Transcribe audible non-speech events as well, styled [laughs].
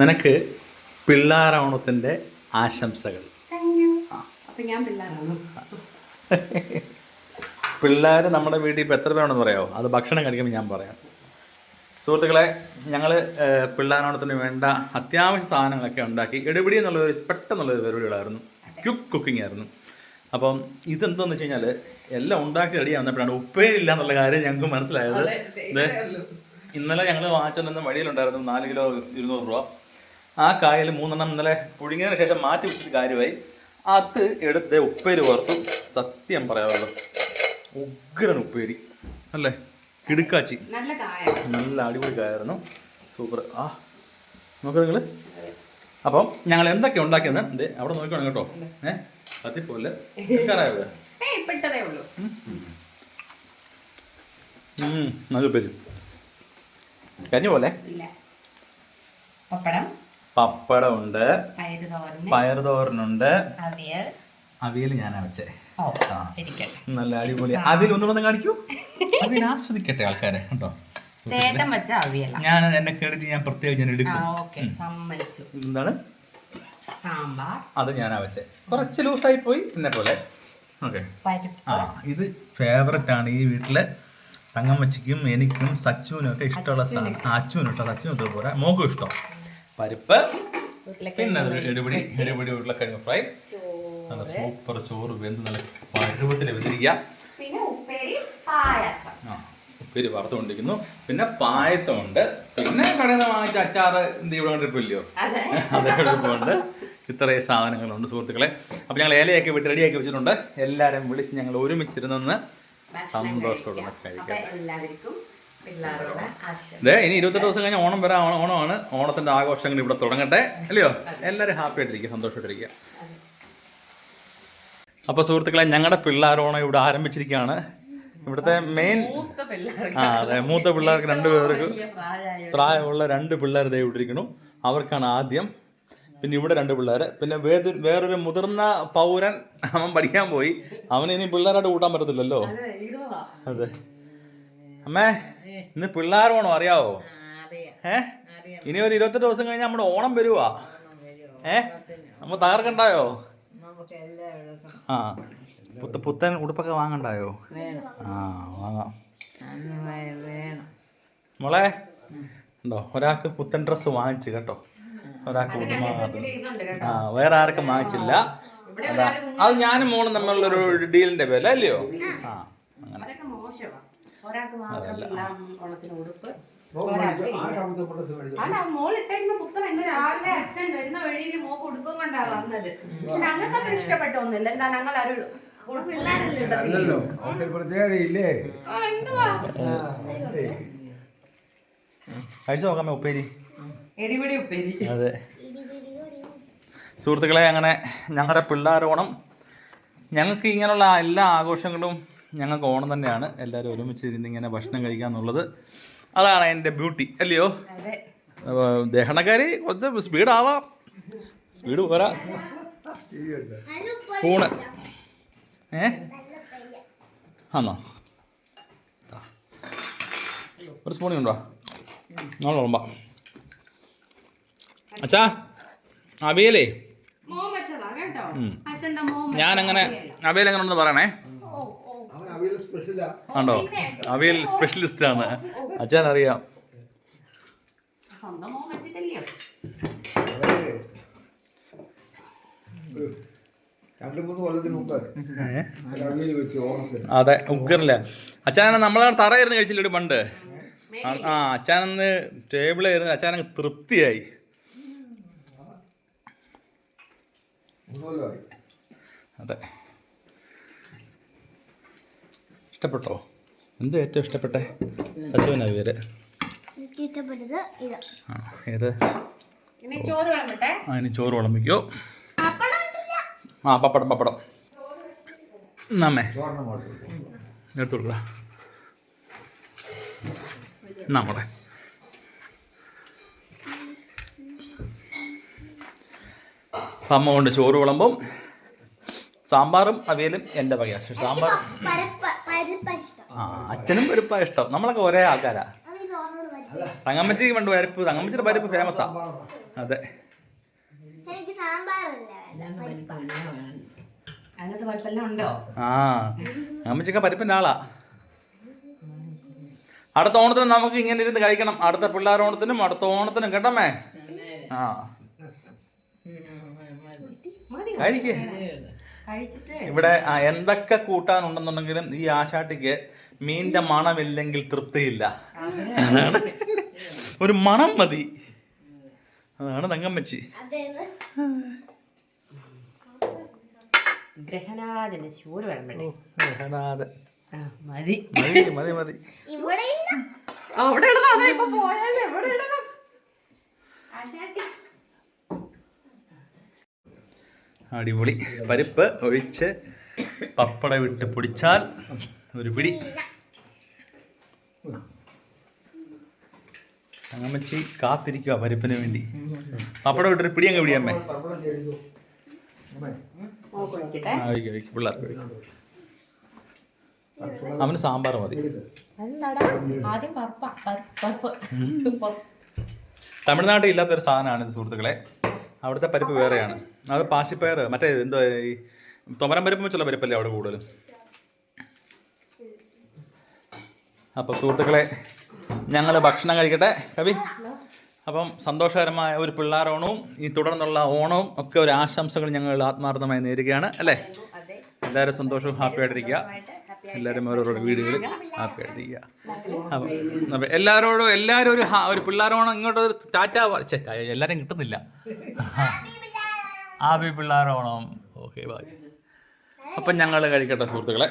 നിനക്ക് പിള്ളാരോണത്തിന്റെ ആശംസകൾ. പിള്ളേർ നമ്മുടെ വീട്ടിൽ ഇപ്പോൾ എത്ര പേരുണ്ടെന്ന് പറയാമോ അത് ഭക്ഷണം കഴിക്കുമ്പോൾ ഞാൻ പറയാം. സുഹൃത്തുക്കളെ ഞങ്ങൾ പിള്ളേരോണത്തിന് വേണ്ട അത്യാവശ്യ സാധനങ്ങളൊക്കെ ഉണ്ടാക്കി എടുപിടി എന്നുള്ളൊരു പെട്ടെന്നുള്ളൊരു പരിപാടികളായിരുന്നു. ക്യുക്ക് കുക്കിംഗ് ആയിരുന്നു. അപ്പം ഇതെന്താന്ന് വെച്ച് കഴിഞ്ഞാൽ എല്ലാം ഉണ്ടാക്കി റെഡി ആവുന്നപ്പോഴാണ് ഉപ്പേരില്ല എന്നുള്ള കാര്യം ഞങ്ങൾക്ക് മനസ്സിലായത്. ഇന്നലെ ഞങ്ങൾ വാങ്ങിച്ചു വഴിയിലുണ്ടായിരുന്നു നാല് കിലോ ഇരുന്നൂറ് രൂപ. ആ കായൽ മൂന്നെണ്ണം ഇന്നലെ പുഴുങ്ങിയതിന് ശേഷം മാറ്റി വെച്ചിട്ട് കാര്യമായി. അത് എടുത്ത് ഉപ്പേരി ഓർത്തു സത്യം പറയാമല്ലോ ഉഗ്രൻ ഉപ്പേരി. അല്ലേ? കിടുക്കാച്ചി. നല്ല അടിപൊളി കായായിരുന്നു. സൂപ്പർ. ആ നോക്ക് നിങ്ങൾ അപ്പം ഞങ്ങൾ എന്തൊക്കെ ഉണ്ടാക്കിയെന്ന് ഇത് അവിടെ നോക്കണം കേട്ടോ. ഏഹ് സത്യപ്പോലെ നല്ല ഉപ്പേരി. കഞ്ഞി പോലെ? പപ്പടം. പപ്പടമുണ്ട് പയർ തോരനുണ്ട് അവിയൽ. ഞാനാ വെച്ചേ. നല്ല അടിപൊളി. അവിയൽ ഒന്നുകൂടെ കാണിക്കൂ. അവിയൽ ആസ്വദിക്കട്ടെ ആൾക്കാരെ കേട്ടോ. ഞാൻ എന്നെ ക്രെഡിറ്റ് ഞാൻ പ്രത്യേകിച്ച് ഞാൻ എടുക്കും. എന്താണ്? അത് ഞാനാ വെച്ചേ. കുറച്ച് ലൂസായി പോയി എന്നെ പോലെ. ഓക്കെ. ആ ഇത് ഫേവററ്റ് ആണ് ഈ വീട്ടിലെ തങ്കമ്മച്ചിക്കും എനിക്കും സച്ചുവിനും ഒക്കെ ഇഷ്ടമുള്ള സാധനം അച്ചുവിനും ഇഷ്ടം സച്ചുവിനും പോരാ. മോക്കും ഇഷ്ടം. പരിപ്പ് പിന്നെ എടുപിടി എടുപിടി ഉരുളക്കിഴങ്ങ് ഫ്രൈ. നല്ല സൂപ്പർ ചോറ് വെന്ത് നല്ല പരുവത്തിൽ വെന്തിരിക്കുക പിന്നെ ഉപ്പേരി പായസം. ആ ഉപ്പേരി വറുത്തുകൊണ്ടിരിക്കുന്നു. പിന്നെ പായസമുണ്ട്. പിന്നെ കടയിൽ നിന്ന് വാങ്ങിച്ച അച്ചാറ് എന്ത് ഇവിടെ കൊണ്ടിരിപ്പില്ലയോ അതെ. [laughs] അതോടൊപ്പമുണ്ട് ഇത്രയും സാധനങ്ങളുണ്ട് സുഹൃത്തുക്കളെ. അപ്പോൾ ഞങ്ങൾ ഏലയൊക്കെ വിട്ട് റെഡിയാക്കി വെച്ചിട്ടുണ്ട്. എല്ലാവരും വിളിച്ച് ഞങ്ങൾ ഒരുമിച്ചിരുന്നെന്ന് സന്തോഷത്തോടെ അപ്പൊ കഴിക്കാം ഇതേ ഇനി ഇരുപത്തെട്ട് ദിവസം കഴിഞ്ഞ ഓണം വരാം ഓണം ഓണമാണ്. ഓണത്തിന്റെ ആഘോഷങ്ങൾ ഇവിടെ തുടങ്ങട്ടെ. അല്ലയോ? എല്ലാവരും ഹാപ്പി ആയിട്ടിരിക്കുക സന്തോഷമായിട്ടിരിക്കുക. അപ്പോൾ സുഹൃത്തുക്കളെ ഞങ്ങളുടെ പിള്ളേരോണം ഇവിടെ ആരംഭിച്ചിരിക്കുകയാണ്. ഇവിടുത്തെ മെയിൻ ആ അതെ മൂത്ത പിള്ളേർക്ക് രണ്ടുപേർക്ക് പ്രായമുള്ള രണ്ട് പിള്ളേർ ദേ ഇട്ടിരിക്കുന്നു അവർക്കാണ് ആദ്യം. പിന്നെ ഇവിടെ രണ്ട് പിള്ളേർ പിന്നെ വേദ വേറൊരു മുതിർന്ന പൗരൻ അവൻ പഠിക്കാൻ പോയി. അവന് ഇനി പിള്ളേരായിട്ട് കൂട്ടാൻ പറ്റത്തില്ലല്ലോ. അതെ. അമ്മേ ഇന്ന് പിള്ളേർ ഓണം അറിയാവോ? ഏ? ഇനി ഒരു ഇരുപത്തെട്ട് ദിവസം കഴിഞ്ഞാൽ നമ്മുടെ ഓണം വരുവാ. ഏ? നമ്മ തകർക്കണ്ടായോ? ആ പുത്ത പുത്തൻ ഉടുപ്പൊക്കെ വാങ്ങണ്ടായോ? ആ വാങ്ങാം. മോളെ എന്തോ ഒരാൾക്ക് പുത്തൻ ഡ്രസ്സ് വാങ്ങിച്ചു കേട്ടോ. ഒരാൾക്ക് ആ വേറെ ആർക്കും വാങ്ങിച്ചില്ല. അത് ഞാനും മോളും തമ്മിലുള്ള ഒരു ഡീലിന്റെ പേര് അല്ലയോ? ആ അങ്ങനെ. ഒരാൾക്ക് മാത്രം പിള്ളേർ ഓണത്തിന് ഉടുപ്പ്. മേടിച്ചു ആണ്ടാ മോൾ ഇട്ടേക്കുന്ന പുത്തൻ ഇന്ന് രാവിലെ അച്ഛൻ വരുന്ന വഴിയിൽ മോക്ക് ഉടുപ്പും കൊണ്ടാ വന്നത്. പക്ഷെ ഞങ്ങൾക്ക് അത്ര ഇഷ്ടപ്പെട്ടൊന്നുമില്ല എന്താ ഞങ്ങൾ ഒരു പിള്ളേരല്ലേ ഇടത്തില്ല അല്ലല്ലോ. അവർക്ക് പ്രത്യേകതയില്ലേ ആ, എന്തുവാ? കഴിച്ചു നോക്കാമേ ഉപ്പേരി. എടിപിടി ഉപ്പേരി. അതെ. സുഹൃത്തുക്കളെ അങ്ങനെ ഞങ്ങളുടെ പിള്ളേരോണം ഞങ്ങൾക്ക് ഇങ്ങനെയുള്ള എല്ലാ ആഘോഷങ്ങളും ഞങ്ങൾക്ക് ഓണം തന്നെയാണ്. എല്ലാവരും ഒരുമിച്ചിരുന്ന് ഇങ്ങനെ ഭക്ഷണം കഴിക്കുക എന്നുള്ളത് അതാണ് എന്റെ ബ്യൂട്ടി അല്ലയോ? ദഹനക്കാരി കുറച്ച് സ്പീഡ് ആവാം. സ്പീഡ് പോരാ. സ്പൂണ്. ഏ? ആന്നോ? ആ. ഒരു സ്പൂണി ഉണ്ടോ നാളെ വിളമ്പാ. അച്ഛാ അവിയലേ? മോൻ ഞാനങ്ങനെ അവിയൽ എങ്ങനെ ഉണ്ടെന്ന് പറയണേ. അവൻ അവിയൽ സ്പെഷ്യലിസ്റ്റ് ആണ്. അച്ഛൻ അറിയാം അതെ? ഉഗ്രല്ല. അച്ഛനെ നമ്മളെ തറയായിരുന്നു കഴിച്ചില്ലേ പണ്ട്? ആ, അച്ഛാനന്ന് ടേബിളായിരുന്നു അച്ഛാന തൃപ്തിയായി. അതെ. ഇഷ്ടപ്പെട്ടോ? എന്ത് ഏറ്റവും ഇഷ്ടപ്പെട്ടേ? സച്ചുവിനാ പേര് ഏത്? ഇനി ചോറ് വിളമ്പട്ടെ? ഇനി ചോറ് വിളമ്പിക്കോ. ആ പപ്പടം പപ്പടം. നമ്മേ. എടുത്തോളൂ. നമ്മുടെ. അമ്മ കൊണ്ട് ചോറ് വിളമ്പും. സാമ്പാറും അവിയലും എന്റെ വകയാണ് സാമ്പാർ അച്ഛനും പരിപ്പാ ഇഷ്ടം. നമ്മളൊക്കെ ഒരേ ആൾക്കാരാ. തങ്ങമ്മച്ചി പണ്ട് പരിപ്പ് തങ്ങമ്മച്ചിയുടെ പരിപ്പ് ഫേമസാ അതെ. ആ. തങ്ങമ്മച്ചിക്ക പരിപ്പിന്റെ ആളാ. അടുത്ത ഓണത്തിന് നമുക്ക് ഇങ്ങനെ ഇരുന്ന് കഴിക്കണം. അടുത്ത പിള്ളേർ ഓണത്തിനും അടുത്ത ഓണത്തിനും കേട്ടമ്മേ? ആ. കഴിക്കേ. ഇവിടെ ആ, എന്തൊക്കെ കൂട്ടാനുണ്ടെന്നുണ്ടെങ്കിലും ഈ ആശാട്ടിക്ക് മീനിന്റെ മണമില്ലെങ്കിൽ തൃപ്തിയില്ല. അതാണ്. ഒരു മണം മതി. അതാണ് തങ്കമ്മച്ചി. വെച്ച് ഗ്രഹനാഥന്റെ ചോറ് വേണ്ടേ. ഗ്രഹനാഥ് മതി. മതി മതി അവിടെ ഇടണം. അതാ ഇപ്പൊ പോയാലേ എവിടെ ഇടണം. ആശാട്ടി അടിപൊളി. പരിപ്പ് ഒഴിച്ച് പപ്പട വിട്ട് പൊടിച്ചാൽ ഒരു പിടി. തങ്കമ്മച്ചി കാത്തിരിക്കുക പരിപ്പിന് വേണ്ടി. പപ്പട വിട്ടൊരു പിടി അങ്ങ് പിടിയമ്മേ പിള്ളേർക്ക് അവന് സാമ്പാർ മതി. തമിഴ്നാട്ടിൽ ഇല്ലാത്തൊരു സാധനമാണ് ഇത് സുഹൃത്തുക്കളെ. അവിടുത്തെ പരിപ്പ് വേറെയാണ്. അത് പാശിപ്പയർ മറ്റേ എന്തോ ഈ തുമരം പരിപ്പ് വെച്ചുള്ള പരിപ്പല്ലേ അവിടെ കൂടുതൽ അപ്പോൾ സുഹൃത്തുക്കളെ ഞങ്ങൾ ഭക്ഷണം കഴിക്കട്ടെ കവി? അപ്പം സന്തോഷകരമായ ഒരു പിള്ളേരോണവും ഈ തുടർന്നുള്ള ഓണവും ഒക്കെ ഒരു ആശംസകൾ ഞങ്ങൾ ആത്മാർത്ഥമായി നേരുകയാണ് അല്ലേ? എല്ലാവരും സന്തോഷവും ഹാപ്പി ആയിട്ടിരിക്കുക എല്ലാവരും ഓരോരോ വീടുകളിൽ ഹാപ്പി ആയിട്ടിരിക്കുക അപ്പം അപ്പം എല്ലാവരോടും എല്ലാവരും ഒരു ഹാ- ഒരു പിള്ളേരോണം ഇങ്ങോട്ട് ഒരു ടാറ്റ ചേട്ടാ എല്ലാവരും കിട്ടുന്നില്ല. ഹാപ്പി പിള്ളേരോണം ഓക്കെ ബായ് അപ്പം ഞങ്ങൾ കഴിക്കട്ടെ സുഹൃത്തുക്കളെ.